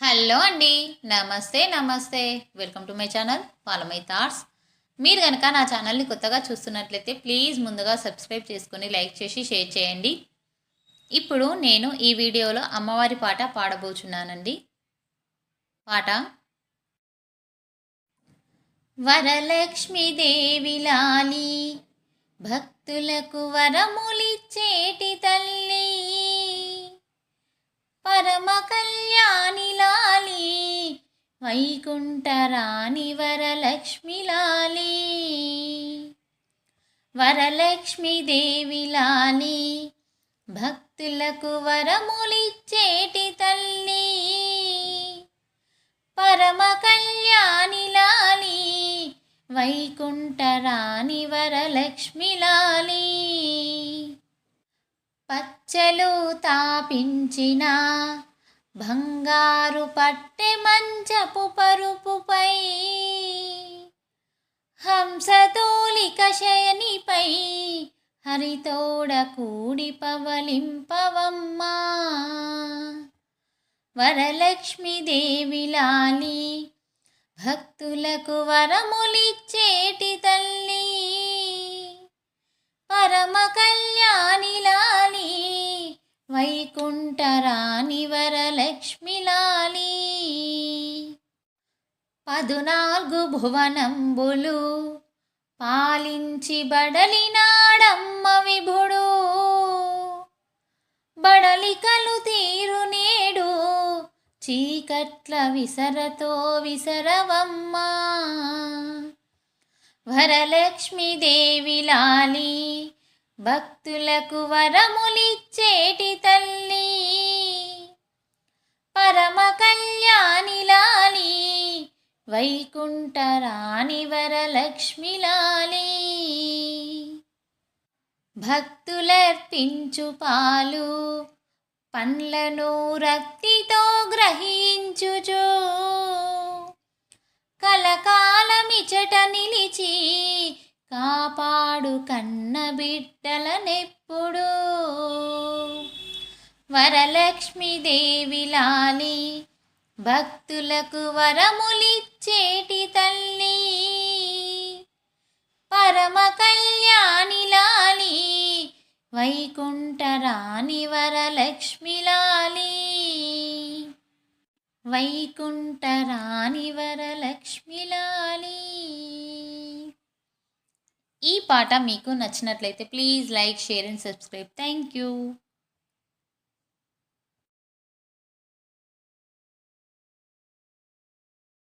Hello అండి. నమస్తే నమస్తే. Welcome to my channel follow my thoughts. మీరు కనుక నా ఛానల్ని కొత్తగా చూస్తున్నట్లయితే ప్లీజ్ ముందుగా సబ్స్క్రైబ్ చేసుకొని లైక్ చేసి షేర్ చేయండి. ఇప్పుడు నేను ఈ వీడియోలో అమ్మవారి పాట పాడబోచున్నానండి. పాట వరలక్ష్మీదేవి లాలి భక్తులకు వరములిచ్చేటి తల్లి పరమకల్ వైకుంఠరాణి వరలక్ష్మిలాలి వరలక్ష్మీదేవి లాలి భక్తులకు వరములిచ్చేటి తల్లి పరమ కళ్యాణి లాలి వైకుంఠరాణి వరలక్ష్మిలాలి. పచ్చలు తాపించిన బంగారు పట్టె మంచపు పరుపుపై హంసతోలిక శయనిపై హరితోడ కూడి పవలింపవమ్మా. వరలక్ష్మీదేవి లాలి భక్తులకు వరములి పదునాలుగు భువనంబులు. పాలించి బడలినాడమ్మ విభుడు. బడలికలు తీరు నేడు చీకట్ల విసరతో విసరవమ్మా. వరలక్ష్మీదేవి లాలి భక్తులకు వరములిచ్చేటి తల్లి. పరమ వైకుంఠరాణి వరలక్ష్మిలాలి భక్తులర్పించు పాలు పండ్లను రక్తితో గ్రహించుచు. కలకాలమిచట నిలిచి కాపాడు కన్న బిడ్డలనెప్పుడు. వరలక్ష్మీదేవి లాలి భక్తులకు వరములిచ్చేటి తల్లి. పరమ కళ్యాణిలాలి వైకుంఠరాణి వరలక్ష్మిలాలి వైకుంఠరాణి వరలక్ష్మిలాలి ఈ పాట మీకు నచ్చినట్లయితే please like share and subscribe. Thank you.